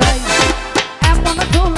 নাই। এমন ধুল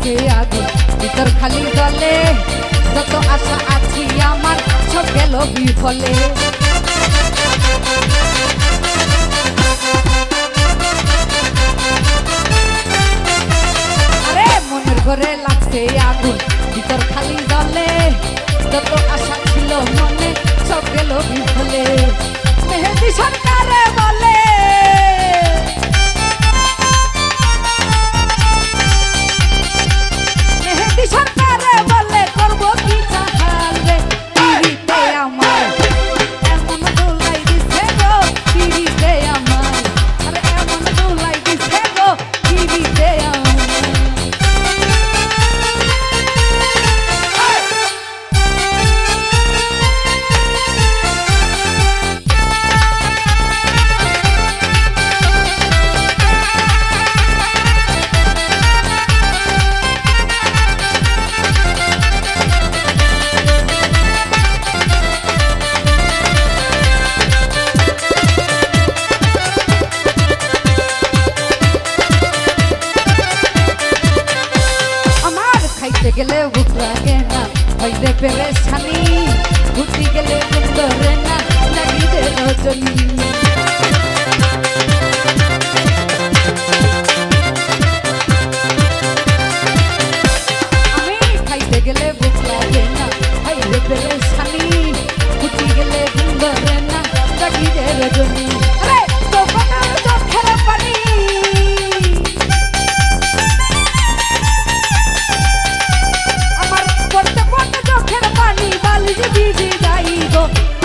লাগছে আগুন ভিতর খালি জলে, যত আশা আছি আমার, সব গেল বিফলে। আরে, মনের ঘরে লাগছে আগুন ভিতর খালি জলে, যত আশা ছিল মনে, সব গেল বিফলে। মেহেদি সরকারে বলে পেরেশানি ঘুরতে গেলে ধরে না লাগিতে রজনী। গেলে ভুক লাগে না হইলে পেরেশানি ঘুরতে গেলে ধরে না লাগিতে রজনী। পড়তে পড়তে